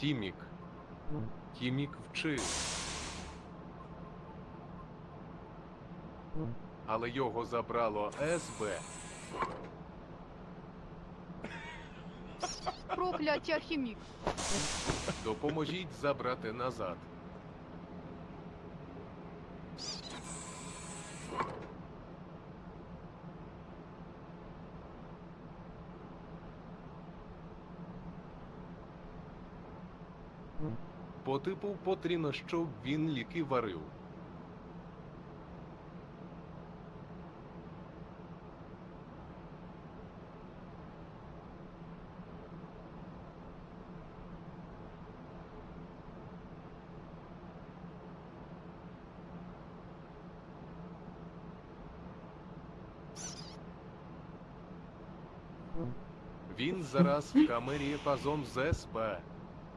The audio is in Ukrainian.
Тімік. Тімік вчив. Але його забрало СБ. Прокляття хімік. Допоможіть забрати назад. По типу потрібно, щоб він ліки варив. Він зараз в камері разом з СБ.